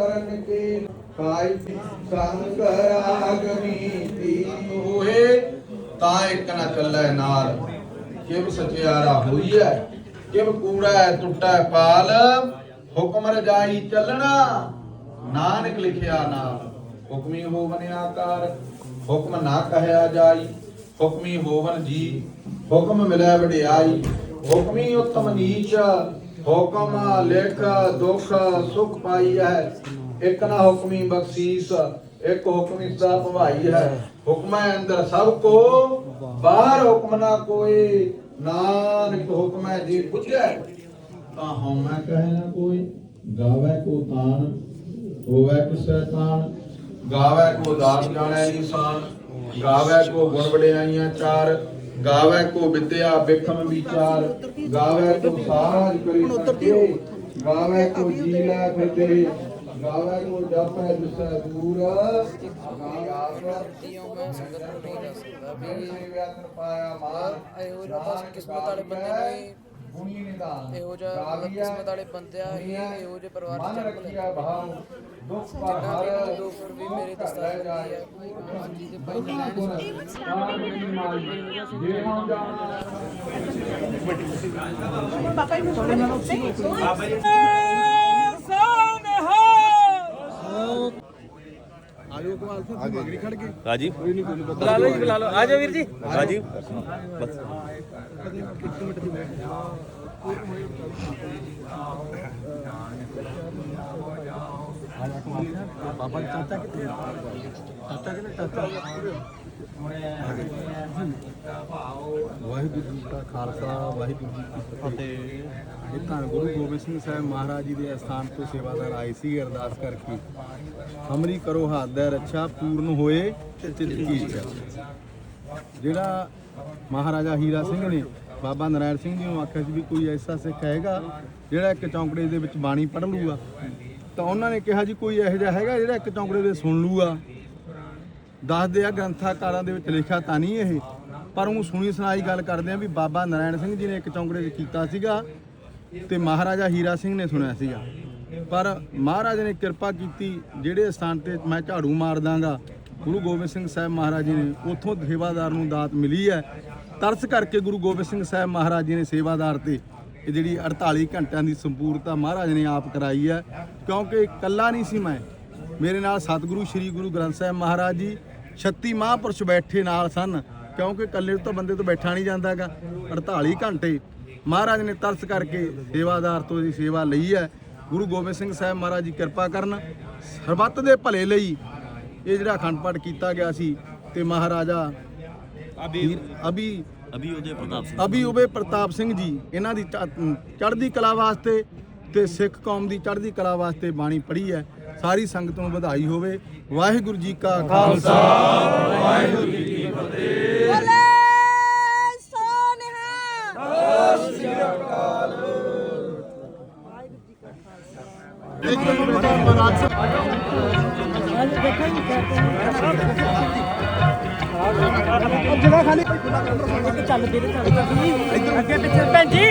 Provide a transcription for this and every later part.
ਕਰਨ ਕੇ ਕਾਇ ਸੰਕਰਾਗਮੀਤੀ ਹੋਏ। ਤਾਂ ਇੱਕ ਨਾ ਚੱਲੈ ਨਾਲ ਕਿਵ ਸਚਿਆਰਾ ਹੋਈਐ ਕਿਵ ਕੂੜਾ ਟੁੱਟੈ ਪਾਲ, ਹੁਕਮ ਰਜਾਈ ਚੱਲਣਾ, ਨਾਨਕ ਲਿਖਿਆ ਨਾਲ। ਹੁਕਮੀ ਹੋਵਨ ਆਕਾਰ, ਹੁਕਮ ਨਾ ਕਹਿਆ ਜਾਈ, ਹੁਕਮੀ ਹੋਵਨ ਜੀ, ਹੁਕਮ ਮਿਲੈ ਵਡਿਆਈ, ਹੁਕਮੀ ਉਤਮ ਨੀਚ ਹੁਕਮ, ਲਿਖ, ਦੁਖ, ਸੁਖ ਪਾਈ ਹੈ। ਇੱਕ ਨਾ ਹੁਕਮੀ ਬਖਸ਼ੀਸ, ਇੱਕ ਹੁਕਮੀ ਸਦਾ ਭਵਾਈ ਹੈ। ਹੁਕਮੈ ਅੰਦਰ ਸਭ ਕੋ ਬਾਹਰ ਹੁਕਮ ਨਾ ਕੋਈ। ਨਾਨਕ ਹੁਕਮੈ ਜੀ ਬੁਝੈ ਤਾਂ ਹਉਮੈ ਕਹੈ ਨਾ ਕੋਈ, ਗਾਵੈ ਕੋ ਤਾਨ, ਹੋਵੈ ਕਿਸੈ ਤਾਨ ਗਾਵੈ ਕੋ ਦਾਸ ਜਾਣੈ ਨਿਸ਼ਾਨ ਗਾਵੈ ਕੋ ਗੁਣ ਵਡਿਆਈਆਂ ਚਾਰ। ਗਾਵੈ ਕੋ ਵਿਦਿਆ ਬਿਖਮ ਵਿਚਾਰ ਗਾਵੈ ਕੋ ਸਾਜ ਕਰੀ ਸਕੇ ਗਾਵੈ ਕੋ ਜੀਲਾ ਫਿਰਦੇ ਗਾਵੈ ਕੋ ਜਪੈ ਦਿਸੈ ਦੂਰ। ਇਹੋ ਜਿਹਾ ਕਿਸਮਤ ਵਾਲੇ ਬੰਦੇ ਨੂੰ ਹੀ ਗੁਣੀ ਨਿਦਾਨ ਇਹੋ ਜਿਹਾ ਮਤਲਬ ਕਿਸਮਤ ਵਾਲੇ ਬੰਦਿਆਂ ਹੀ ਇਹੋ ਜਿਹੇ ਪਰਿਵਾਰ ਚ ਜਨਮ ਰੱਖਿਆ ਲੈਂਦੇ ਭਾਵ ਦੁੱਖ ਪਰ ਜਿਨ੍ਹਾਂ ਹਰ ਦੇ ਦੁੱਖ ਵੀ ਮੇਰੇ ਦਸਤਾਰ ਹੁੰਦੀ ਹੈ ਹਾਂਜੀ ਦੇ ਭਾਈ ਨੈਣ ਜੇ ਹਮ ਜਾਣ ਵਾਹਿਗੁਰੂ ਜੀ ਕਾ ਖਾਲਸਾ ਵਾਹਿਗੁਰੂ ਜੀ ਕੀ ਫਤਿਹ ਇਹ ਧੰਨ ਗੁਰੂ ਗੋਬਿੰਦ ਸਿੰਘ ਸਾਹਿਬ ਮਹਾਰਾਜ ਜੀ ਦੇ ਅਸਥਾਨ ਤੋਂ ਸੇਵਾਦਾਰ ਆਏ ਸੀ ਅਰਦਾਸ ਕਰਕੇ ਹਮਰੀ ਕਰੋ ਹੱਥ ਦਾ ਰੱਛਾ ਪੂਰਨ ਹੋਏ ਕੀ ਜਿਹੜਾ ਮਹਾਰਾਜਾ ਹੀਰਾ ਸਿੰਘ ਨੇ ਬਾਬਾ ਨਰਾਇਣ ਸਿੰਘ ਜੀ ਨੂੰ ਆਖਿਆ ਸੀ ਵੀ ਕੋਈ ਐਸਾ ਸਿੱਖ ਹੈਗਾ ਜਿਹੜਾ ਇੱਕ ਚੌਂਕੜੇ ਦੇ ਵਿੱਚ ਬਾਣੀ ਪੜ੍ਹ ਲੂਗਾ ਤਾਂ ਉਹਨਾਂ ਨੇ ਕਿਹਾ ਜੀ ਕੋਈ ਇਹੋ ਜਿਹਾ ਹੈਗਾ ਜਿਹੜਾ ਇੱਕ ਚੌਂਕੜੇ ਦੇ ਸੁਣ ਲੂਗਾ। ਦੱਸਦੇ ਆ ਗ੍ਰੰਥਾਕਾਰਾਂ ਦੇ ਵਿੱਚ ਲਿਖਿਆ ਤਾਂ ਨਹੀਂ ਇਹ। ਪਰ ਉਹ ਸੁਣੀ ਸੁਣਾਈ ਗੱਲ ਕਰਦੇ ਆ ਵੀ ਬਾਬਾ ਨਰਾਇਣ ਸਿੰਘ ਜੀ ਨੇ ਇੱਕ ਚੌਂਕੜੇ 'ਚ ਕੀਤਾ ਸੀਗਾ ਤੇ ਮਹਾਰਾਜਾ ਹੀਰਾ ਸਿੰਘ ਨੇ ਸੁਣਿਆ ਸੀਗਾ। ਪਰ ਮਹਾਰਾਜ ਨੇ ਕਿਰਪਾ ਕੀਤੀ ਜਿਹੜੇ ਸਥਾਨ ਤੇ ਮੈਂ ਝਾੜੂ ਮਾਰ ਦਾਂਗਾ, ਗੁਰੂ ਗੋਬਿੰਦ ਸਿੰਘ ਸਾਹਿਬ ਮਹਾਰਾਜ ਜੀ ਨੇ, ਉੱਥੋਂ ਸੇਵਾਦਾਰ ਨੂੰ ਦਾਤ ਮਿਲੀ ਹੈ। ਤਰਸ ਕਰਕੇ ਗੁਰੂ ਗੋਬਿੰਦ ਸਿੰਘ ਸਾਹਿਬ ਮਹਾਰਾਜ ਜੀ ਨੇ ਸੇਵਾਦਾਰ ਤੇ ਇਹ ਜਿਹੜੀ 48 ਘੰਟਿਆਂ ਦੀ ਸੰਪੂਰਤਾ ਮਹਾਰਾਜ ਨੇ ਆਪ ਕਰਾਈ ਹੈ ਕਿਉਂਕਿ ਇਕੱਲਾ ਨਹੀਂ ਸੀ ਮੈਂ। ਮੇਰੇ ਨਾਲ ਸਤਿਗੁਰੂ ਸ੍ਰੀ ਗੁਰੂ ਗ੍ਰੰਥ ਸਾਹਿਬ ਮਹਾਰਾਜ ਜੀ 36 ਮਹਾਂਪੁਰਸ਼ ਬੈਠੇ ਨਾਲ ਸਨ ਕਿਉਂਕਿ ਇਕੱਲੇ ਤੋਂ ਬੰਦੇ ਤੋਂ ਬੈਠਾ ਨਹੀਂ ਜਾਂਦਾਗਾ 48 ਘੰਟੇ ਮਹਾਰਾਜ ਨੇ ਤਰਸ ਕਰਕੇ ਸੇਵਾਦਾਰ ਤੋਂ ਦੀ ਸੇਵਾ ਲਈ ਹੈ। ਗੁਰੂ ਗੋਬਿੰਦ ਸਿੰਘ ਸਾਹਿਬ ਮਹਾਰਾਜ ਜੀ ਕਿਰਪਾ ਕਰਨ ਸਰਬੱਤ ਦੇ ਭਲੇ ਲਈ ਇਹ ਜਿਹੜਾ ਅਖੰਡ ਪਾਠ ਕੀਤਾ ਗਿਆ ਸੀ ਤੇ ਮਹਾਰਾਜਾ ਅਭੀ ਅਭੀ ਅਭੀ ਉਹਦੇ ਪ੍ਰਤਾਪ ਸਿੰਘ। ਅਭੀ ਉਬੇ ਪ੍ਰਤਾਪ ਸਿੰਘ ਜੀ ਇਹਨਾਂ ਦੀ ਚੜ੍ਹਦੀ ਕਲਾ ਵਾਸਤੇ ਤੇ ਸਿੱਖ ਕੌਮ ਦੀ ਚੜ੍ਹਦੀ ਕਲਾ ਵਾਸਤੇ ਬਾਣੀ ਪੜ੍ਹੀ ਹੈ। ਸਾਰੀ ਸੰਗਤ ਨੂੰ ਵਧਾਈ ਹੋਵੇ। ਵਾਹਿਗੁਰੂ ਜੀ ਕਾ ਖਾਲਸਾ। ਬੋਲੇ ਸੋਨਿਹਾ। ਜਗ੍ਹਾ ਖਾਲੀ ਅੱਗੇ ਪਿੱਛੇ ਭੈਣ ਜੀ।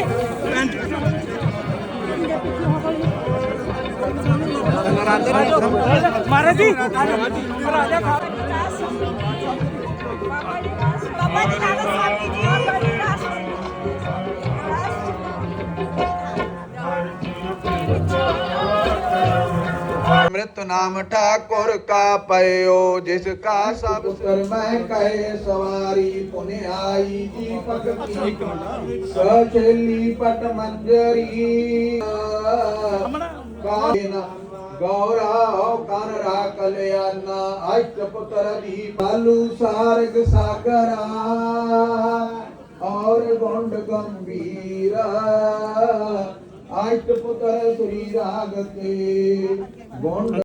ਮਹਾਰਾਜ ਜੀ। ਬਾਬਾ ਜੀ ਨਾਲ। ਸਾਡੀ ਅੰਮ੍ਰਿਤ ਨਾਮ ਠਾਕੁਰ ਕਾ ਪਇਓ ਜਿਸ ਕਾ ਸਭ ਕਰ ਮੈਂ ਕਹੇ ਸਵਾਰੀ ਪੁਨ ਆਈ ਦੀਪਕ ਕੀ ਸਚਲੀ ਪਟ ਮੰਜਰੀ। ਕਾਇਨ ਗੌਰਾ ਕਨ ਰਾ ਕਲਿਆਣਾ। ਅਸ਼ਟ ਪੁੱਤਰ ਦੀ ਬਾਲੂ ਸਾਰਗ ਸਾਗਰਾ। ਔਰ ਗੁੰਡ ਗੰਭੀਰਾ। ਅਸ਼ਟ ਪੁੱਤਰ ਸ੍ਰੀ ਰਾਗ ਤੇ। ਗੁੰਡ